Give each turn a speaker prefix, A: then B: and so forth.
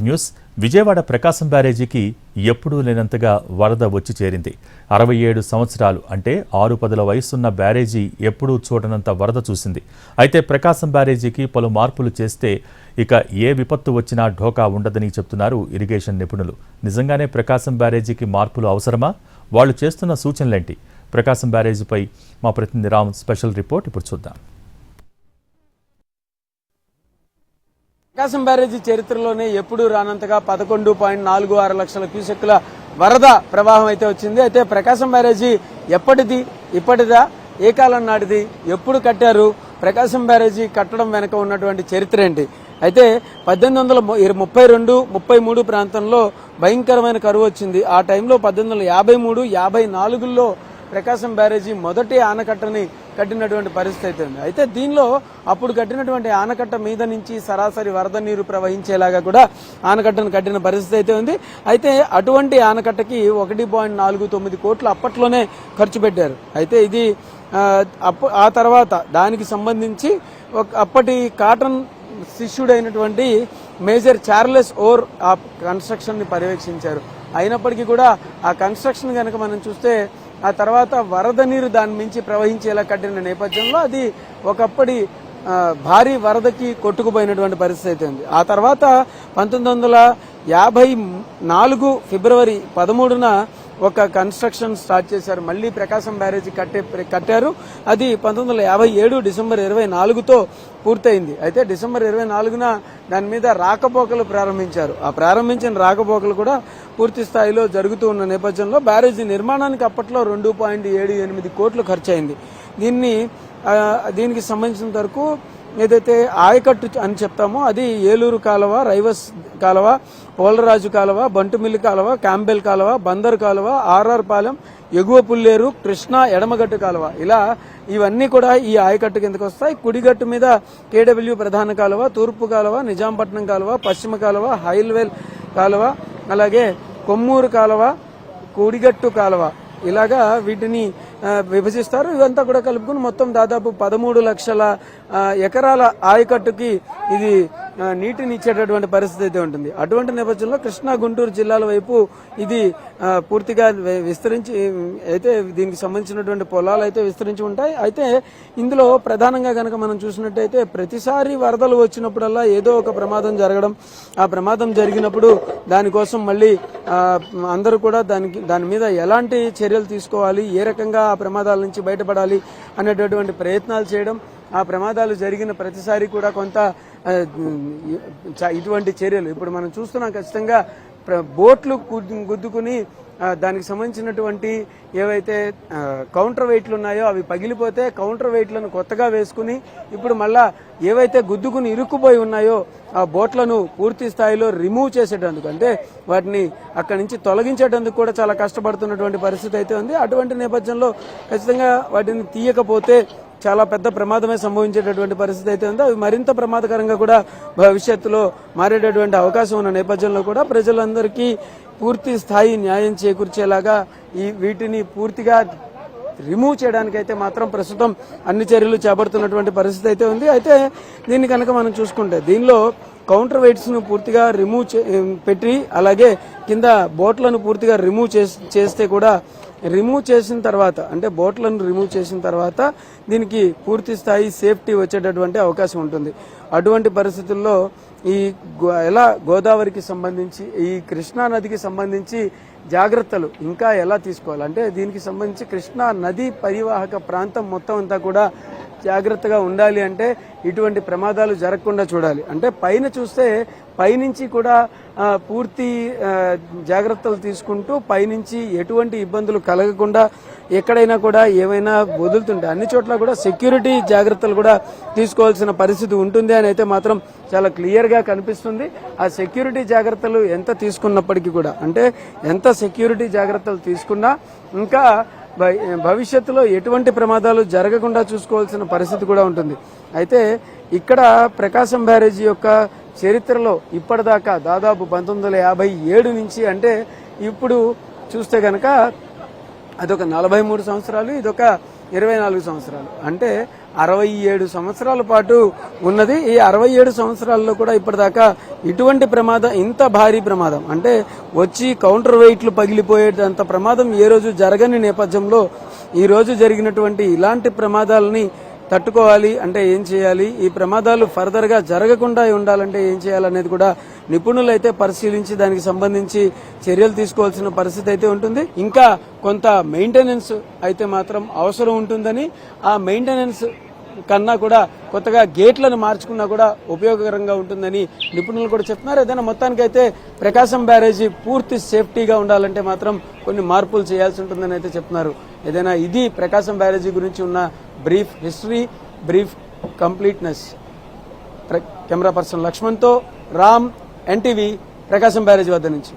A: News. Vijayawada ప్రకాశం బ్యారేజీకి ఎప్పుడూ లేనంతగా వరద వచ్చి చేరింది. అరవై ఏడు సంవత్సరాలు అంటే ఆరు పదుల వయసున్న బ్యారేజీ ఎప్పుడూ చూడనంత వరద చూసింది. అయితే ప్రకాశం బ్యారేజీకి పలు మార్పులు చేస్తే ఇక ఏ విపత్తు వచ్చినా ఢోకా ఉండదని చెప్తున్నారు ఇరిగేషన్ నిపుణులు. నిజంగానే ప్రకాశం బ్యారేజీకి మార్పులు అవసరమా? వాళ్ళు చేస్తున్న సూచనలేంటి? ప్రకాశం బ్యారేజీపై మా ప్రతినిధి రామ్ స్పెషల్ రిపోర్ట్ ఇప్పుడు చూద్దాం.
B: ప్రకాశం బ్యారేజీ చరిత్రలోనే ఎప్పుడూ రానంతగా పదకొండు పాయింట్ నాలుగు ఆరు లక్షల క్యూసెక్కుల వరద ప్రవాహం అయితే వచ్చింది. అయితే ప్రకాశం బ్యారేజీ ఎప్పటిది? ఇప్పటిదా? ఏ కాలం నాటిది? ఎప్పుడు కట్టారు? ప్రకాశం బ్యారేజీ కట్టడం వెనక ఉన్నటువంటి చరిత్ర ఏంటి? అయితే పద్దెనిమిది వందల ముప్పై రెండు ముప్పై మూడు ప్రాంతంలో భయంకరమైన కరువు వచ్చింది. ఆ టైంలో పద్దెనిమిది వందల యాభై మూడు యాభై నాలుగులో ప్రకాశం బ్యారేజీ మొదటి ఆనకట్టని కట్టినటువంటి పరిస్థితి అయితే ఉంది. అయితే దీనిలో అప్పుడు కట్టినటువంటి ఆనకట్ట మీద నుంచి సరాసరి వరద నీరు ప్రవహించేలాగా కూడా ఆనకట్టను కట్టిన పరిస్థితి అయితే ఉంది. అయితే అటువంటి ఆనకట్టకి ఒకటి పాయింట్ నాలుగు తొమ్మిది కోట్లు అప్పట్లోనే ఖర్చు పెట్టారు. అయితే ఇది ఆ, అప్పు ఆ తర్వాత దానికి సంబంధించి ఒక అప్పటి కాటన్ శిష్యుడైనటువంటి మేజర్ చార్లెస్ ఓర్ ఆ కన్స్ట్రక్షన్ని పర్యవేక్షించారు. అయినప్పటికీ కూడా ఆ కన్స్ట్రక్షన్ కనుక మనం చూస్తే ఆ తర్వాత వరద నీరు దాని మించి ప్రవహించేలా కట్టిన నేపథ్యంలో అది ఒకప్పటి భారీ వరదకి కొట్టుకుపోయినటువంటి పరిస్థితి అయితే ఉంది. ఆ తర్వాత పంతొమ్మిది వందల యాభై నాలుగు ఫిబ్రవరి పదమూడున ఒక కన్స్ట్రక్షన్ స్టార్ట్ చేశారు. మళ్ళీ ప్రకాశం బ్యారేజీ కట్టే కట్టారు. అది పంతొమ్మిది వందల యాభై ఏడు డిసెంబర్ ఇరవై నాలుగుతో పూర్తయింది. అయితే డిసెంబర్ ఇరవై నాలుగున దాని మీద రాకపోకలు ప్రారంభించారు. ఆ ప్రారంభించిన రాకపోకలు కూడా పూర్తి స్థాయిలో జరుగుతూ ఉన్న నేపథ్యంలో బ్యారేజీ నిర్మాణానికి అప్పట్లో రెండు పాయింట్ ఏడు ఎనిమిది కోట్లు ఖర్చయింది. దీన్ని దీనికి సంబంధించిన వరకు ఏదైతే ఆయకట్టు అని చెప్తామో అది ఏలూరు కాలువ రైవస్ కాలువ పోలరాజు కాలువ బంటుమిల్లి కాలువ క్యాంబెల్ కాలువ బందర్ కాలువ ఆర్ఆర్ పాలెం ఎగువ పుల్లేరు కృష్ణా ఎడమగట్టు కాలువ. ఇలా ఇవన్నీ కూడా ఈ ఆయకట్టు కిందకు వస్తాయి. కుడిగట్టు మీద కేడబ్ల్యూ ప్రధాన కాలువ తూర్పు కాలువ నిజాంపట్నం కాలువ పశ్చిమ కాలువ హైల్వేల్ కాలువ అలాగే కొమ్మూరు కాలువ కుడిగట్టు కాలువ. ఇలాగా వీటిని విభజిస్తారు. ఇవంతా కూడా కలుపుకుని మొత్తం దాదాపు పదమూడు లక్షల ఎకరాల ఆయకట్టుకి ఇది నీటిని ఇచ్చేటటువంటి పరిస్థితి అయితే ఉంటుంది. అటువంటి నేపథ్యంలో కృష్ణా గుంటూరు జిల్లాల వైపు ఇది పూర్తిగా విస్తరించి అయితే దీనికి సంబంధించినటువంటి పొలాలు అయితే విస్తరించి ఉంటాయి. అయితే ఇందులో ప్రధానంగా కనుక మనం చూసినట్టయితే ప్రతిసారి వరదలు వచ్చినప్పుడల్లా ఏదో ఒక ప్రమాదం జరగడం. ఆ ప్రమాదం జరిగినప్పుడు దానికోసం మళ్ళీ అందరూ కూడా దానికి దాని మీద ఎలాంటి చర్యలు తీసుకోవాలి ఏ రకంగా ఆ ప్రమాదాల నుంచి బయటపడాలి అనేటటువంటి ప్రయత్నాలు చేయడం ఆ ప్రమాదాలు జరిగిన ప్రతిసారి కూడా కొంత ఇటువంటి చర్యలు. ఇప్పుడు మనం చూస్తున్నాం ఖచ్చితంగా ప్ర- బోట్లు గుద్దుకుని దానికి సంబంధించినటువంటి ఏవైతే కౌంటర్ వెయిట్లు ఉన్నాయో అవి పగిలిపోతే కౌంటర్ వెయిట్లను కొత్తగా వేసుకుని ఇప్పుడు మళ్ళా ఏవైతే గుద్దుకుని ఇరుక్కుపోయి ఉన్నాయో ఆ బోట్లను పూర్తి స్థాయిలో రిమూవ్ చేసేటందుకు అంటే వాటిని అక్కడి నుంచి తొలగించేటందుకు కూడా చాలా కష్టపడుతున్నటువంటి పరిస్థితి అయితే ఉంది. అటువంటి నేపథ్యంలో ఖచ్చితంగా వాటిని తీయకపోతే చాలా పెద్ద ప్రమాదమే సంభవించేటటువంటి పరిస్థితి అయితే ఉంది అవి మరింత ప్రమాదకరంగా కూడా భవిష్యత్తులో మారేటటువంటి అవకాశం ఉన్న నేపథ్యంలో కూడా ప్రజలందరికీ పూర్తి స్థాయి న్యాయం చేకూర్చేలాగా ఈ వీటిని పూర్తిగా రిమూవ్ చేయడానికి అయితే మాత్రం ప్రస్తుతం అన్ని చర్యలు చేపడుతున్నటువంటి పరిస్థితి అయితే ఉంది. అయితే దీన్ని కనుక మనం చూసుకుంటే దీనిలో కౌంటర్ వెయిట్స్ను పూర్తిగా రిమూవ్ పెట్టి అలాగే కింద బోట్లను పూర్తిగా రిమూవ్ చేస్తే కూడా రిమూవ్ చేసిన తర్వాత అంటే బోట్లను రిమూవ్ చేసిన తర్వాత దీనికి పూర్తి స్థాయి సేఫ్టీ వచ్చేటటువంటి అవకాశం ఉంటుంది. అటువంటి పరిస్థితుల్లో ఈ గో- ఎలా గోదావరికి సంబంధించి ఈ కృష్ణా నదికి సంబంధించి జాగ్రత్తలు ఇంకా ఎలా తీసుకోవాలి? అంటే దీనికి సంబంధించి కృష్ణా నది పరివాహక ప్రాంతం మొత్తం అంతా కూడా జాగ్రత్తగా ఉండాలి అంటే ఇటువంటి ప్రమాదాలు జరగకుండా చూడాలి. అంటే పైన చూస్తే పైనుంచి కూడా పూర్తి జాగ్రత్తలు తీసుకుంటూ పైనుంచి ఎటువంటి ఇబ్బందులు కలగకుండా ఎక్కడైనా కూడా ఏమైనా వదులుతుంటే అన్ని చోట్ల కూడా సెక్యూరిటీ జాగ్రత్తలు కూడా తీసుకోవాల్సిన పరిస్థితి ఉంటుంది అని అయితే మాత్రం చాలా క్లియర్గా కనిపిస్తుంది. ఆ సెక్యూరిటీ జాగ్రత్తలు ఎంత తీసుకున్నప్పటికీ కూడా అంటే ఎంత సెక్యూరిటీ జాగ్రత్తలు తీసుకున్నా ఇంకా భవిష్యత్తులో ఎటువంటి ప్రమాదాలు జరగకుండా చూసుకోవాల్సిన పరిస్థితి కూడా ఉంటుంది. అయితే ఇక్కడ ప్రకాశం బ్యారేజీ యొక్క చరిత్రలో ఇప్పటిదాకా దాదాపు పంతొమ్మిది వందల యాభై ఏడు నుంచి అంటే ఇప్పుడు చూస్తే గనక అదొక నలభై మూడు సంవత్సరాలు ఇదొక ఇరవై నాలుగు సంవత్సరాలు. అంటే అరవై ఏడు సంవత్సరాల పాటు ఉన్నది. ఈ అరవై ఏడు సంవత్సరాల్లో కూడా ఇప్పటిదాకా ఇటువంటి ప్రమాదం ఇంత భారీ ప్రమాదం. అంటే వచ్చి కౌంటర్ వెయిట్లు పగిలిపోయేటంత ప్రమాదం ఏ రోజు జరగని నేపథ్యంలో ఈ రోజు జరిగినటువంటి ఇలాంటి ప్రమాదాలని తట్టుకోవాలి అంటే ఏం చేయాలి? ఈ ప్రమాదాలు ఫర్దర్గా జరగకుండా ఉండాలంటే ఏం చేయాలనేది కూడా నిపుణులు అయితే పరిశీలించి దానికి సంబంధించి చర్యలు తీసుకోవాల్సిన పరిస్థితి అయితే ఉంటుంది. ఇంకా కొంత మెయింటెనెన్స్ అయితే మాత్రం అవసరం ఉంటుందని ఆ మెయింటెనెన్స్ కన్నా కూడా కొత్తగా గేట్లను మార్చుకున్నా కూడా ఉపయోగకరంగా ఉంటుందని నిపుణులు కూడా చెప్తున్నారు. ఏదైనా మొత్తానికైతే ప్రకాశం బ్యారేజీ పూర్తి సేఫ్టీగా ఉండాలంటే మాత్రం కొన్ని మార్పులు చేయాల్సి ఉంటుందని అయితే చెప్తున్నారు. ఏదైనా ఇది ప్రకాశం బ్యారేజీ గురించి ఉన్న brief history brief completeness. Camera person లక్ష్మణ్తో Ram NTV Prakasam బ్యారేజీ వద్ద నుంచి.